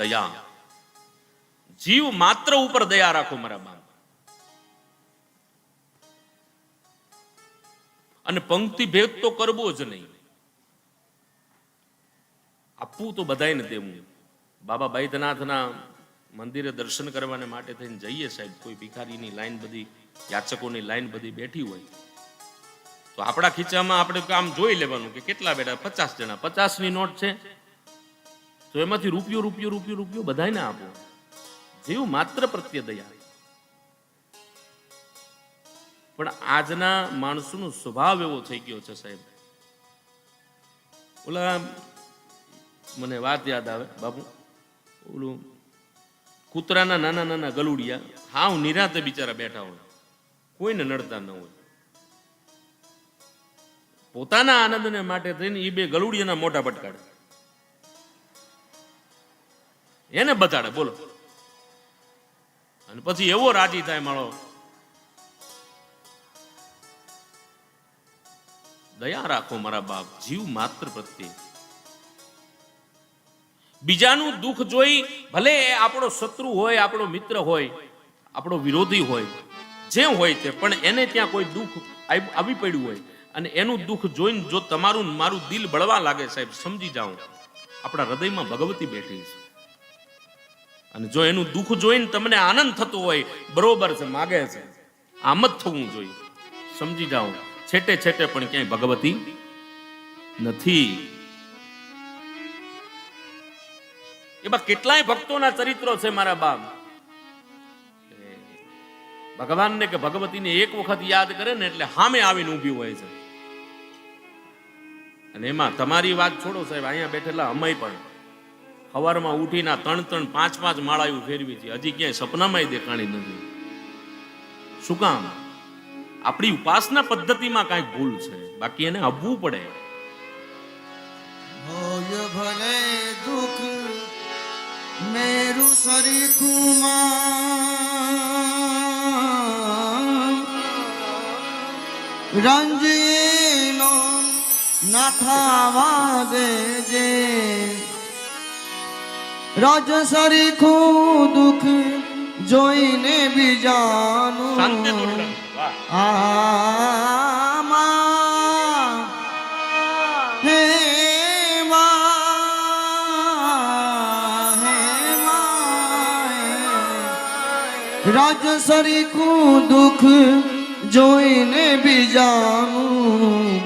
દયા. જીવ માત્ર ઉપર દયા રાખો મારા બાપ. અને પંક્તિ ભેદ તો કરવો જ નહીં. આપવું તો બધાયને દેવું. બાબા બૈદ્યનાથના મંદિરે દર્શન કરવાને માટે થઈને જઈએ સાહેબ. કોઈ ભિખારીની લાઈન બધી, યાચકોની લાઈન બધી બેઠી હોય. તો આપણા ખીચામાં આપણે કામ જોઈ લેવાનું કે કેટલા બેઠા? પચાસ જણા. પચાસની નોટ છે. તો એમાંથી રૂપિયો રૂપિયો રૂપિયો રૂપિયો બધાને આપો. જેવું માત્ર પ્રત્યે દયા. પણ આજના માણસોનો સ્વભાવ એવો થઈ ગયો છે સાહેબ. ઓલા, મને વાત યાદ આવે, બાપુ. ઓલું કૂતરાના નાના નાના ગલુડિયા. હાવ નિરાતે બિચારા બેઠા હોય. કોઈને નડતા ન હોય. પોતાના આનંદને માટે થઈને એ બે ગલુડિયાના મોટા પટકાડે. એને બતાડે, બોલો. અને પછી એવો રાજી થાય માળો દયા રાખો મારા બાપ, જીવ માત્ર પ્રત્યે. બીજાનું દુઃખ જોઈ ભલે એ આપણો શત્રુ હોય, આપણો મિત્ર હોય, આપણો વિરોધી હોય, જે હોય તે, પણ એને ત્યાં કોઈ દુઃખ આવી પડ્યું હોય. અને એનું દુઃખ જોઈને જો તમારું મારું દિલ બળવા લાગે સાહેબ, સમજી જાઓ. આપણા હૃદયમાં ભગવતી બેઠી છે. અને જો એનું દુઃખ જોઈને તમને આનંદ થતો હોય, બરોબર છે, માગે છે. આમ જ થવું જોઈએ. સમજી જાઓ. છેટે છેટે પણ ક્યાંય ભગવતી નથી. એમાં કેટલાય ભક્તોના ચરિત્રો છે મારા બાપ. ભગવાનને કે ભગવતીને એક વખત યાદ કરે ને એટલે સામે આવીને ઊભી હોય છે. અને એમાં તમારી વાત છોડો સાહેબ, અહીંયા બેઠેલા અમય પણ. સવારમાં ઉઠીને ત્રણ ત્રણ પાંચ પાંચ માળાયું ફેરવી છે. હજી ક્યાંય સપનામાંય દેખાણી નથી. શું કામ? આપણી ઉપાસના પદ્ધતિમાં કાંઈક ભૂલ છે. બાકી એને આવવું પડે. ભલે દુઃખ મેરું સરીખુમાં રંજીનો નાથાવા દેજે. રજ સરીખું દુઃખ જોઈને બીજાનું દોરડા. વાહ આમાં હે માં, હે માં, રાજ સરીખું દુઃખ જોઈને બીજાનું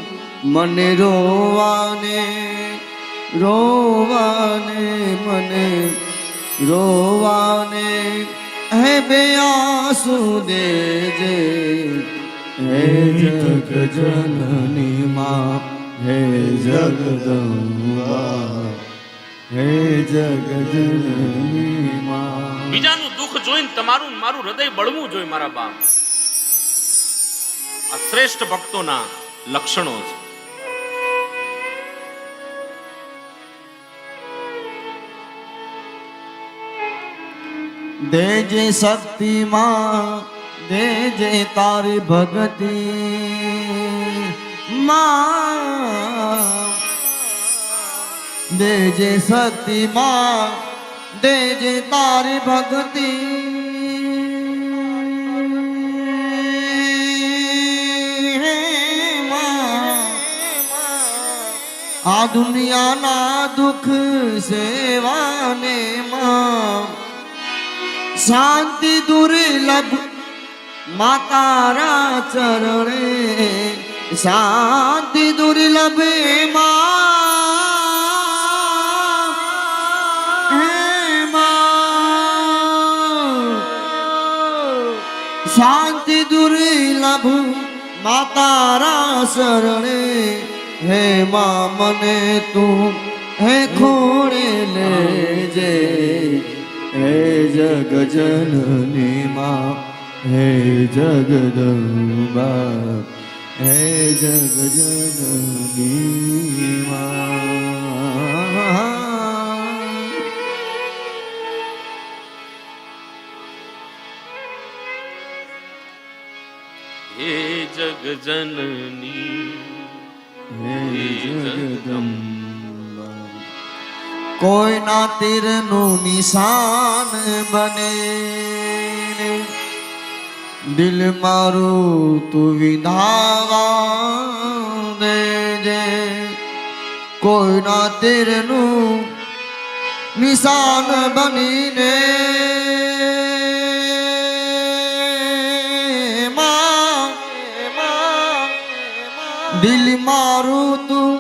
મને રોવાને રોવાને મને, રોવાને હે બે આંસુ દેજે હે જગ જનની માં, હે જગદંબા, હે જગ જનની માં. બીજાનું દુઃખ જોઈને તમારું મારું હૃદય બળવું જોઈએ મારા બાપ. આ શ્રેષ્ઠ ભક્તોના લક્ષણો છે. દેજે શક્તિમાં, દેજે તારી ભગતિ માં, દેજે શક્તિમાં, દેજે તારી માં, આ દુનિયાના દુઃખ સેવાને માં શાંતિ દુર્લભ માતારા ચરણે શાંતિ દુર્લભમાં હે માં શાંતિ દુર્લભ માતારા શરણે હે માં મને તું હે ખોડે લેજે હે જગ જનની માં હે જગદંબા હે જગ જનની માં. હે જગજનની હે જગદંબા. કોઈના તીરનું નિશાન બને. દિલ મારું તું વિધાવા દેજે કોઈના તીરનું નિશાન બનીને દિલ મારું તું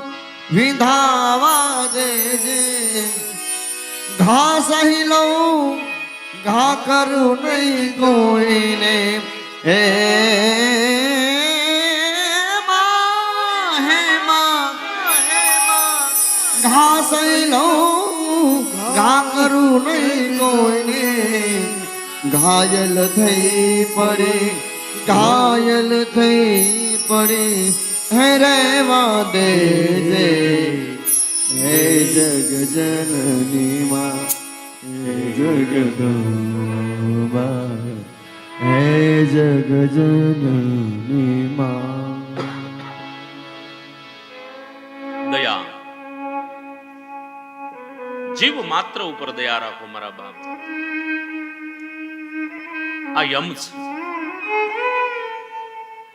વિધાવા દેજે ઘા સહી લઉં, ઘા કરું નહીં કોઈને હે. ઘા સહી લઉં, ઘા ઘાયલ થઈ પડી, ઘાયલ થઈ પડી, હે રેવા દેજે હે જગ જનની માં હે જગદંબા હે જગ જનની માં દયા. જીવ માત્ર ઉપર દયા રાખો મારા બાપ. આ યમ છે.